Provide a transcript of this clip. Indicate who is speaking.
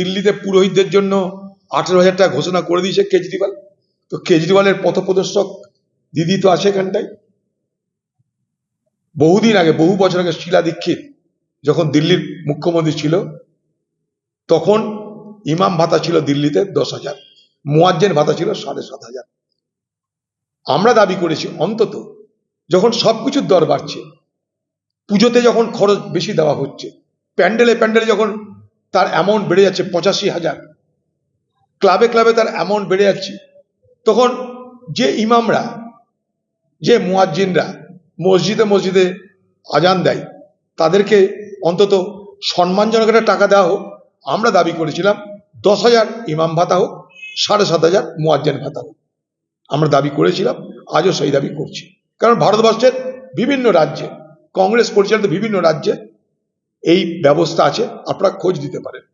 Speaker 1: দিল্লিতে পুরোহিতদের জন্য আঠেরো হাজার টাকা ঘোষণা করে দিয়েছে কেজরিওয়াল। তো কেজরিওয়ালের পথপ্রদর্শক দিদি তো আছে এখানটায়। বহুদিন আগে, বহু বছর আগে শিলা দীক্ষিত যখন দিল্লির মুখ্যমন্ত্রী ছিল, তখন ইমাম ভাতা ছিল দিল্লিতে দশ হাজার, মুয়াজ্জেন ভাতা ছিল সাড়ে সাত হাজার। আমরা দাবি করেছি অন্তত যখন সবকিছুর দর বাড়ছে, পুজোতে যখন খরচ বেশি দেওয়া হচ্ছে, প্যান্ডেলে প্যান্ডেলে যখন তার অ্যামাউন্ট বেড়ে যাচ্ছে পঁচাশি হাজার। ক্লাবে ক্লাবে তার অ্যামাউন্ট বেড়ে যাচ্ছে। তখন যে ইমামরা, যে মুয়াজ্জিনরা মসজিদে মসজিদে আজান দেয়, তাদেরকে অন্তত সম্মানজনক একটা টাকা দেওয়া হোক, আমরা দাবি করেছিলাম দশ হাজার ইমাম ভাতা হোক, সাড়ে সাত হাজার মুয়াজ্জেন ভাতা হোক। আমরা দাবি করেছিলাম, আজও সেই দাবি করছি। কারণ ভারতবর্ষের বিভিন্ন রাজ্যে, কংগ্রেস পরিচালিত বিভিন্ন রাজ্যে এই ব্যবস্থা আছে আপনারা খোঁজ দিতে পারেন।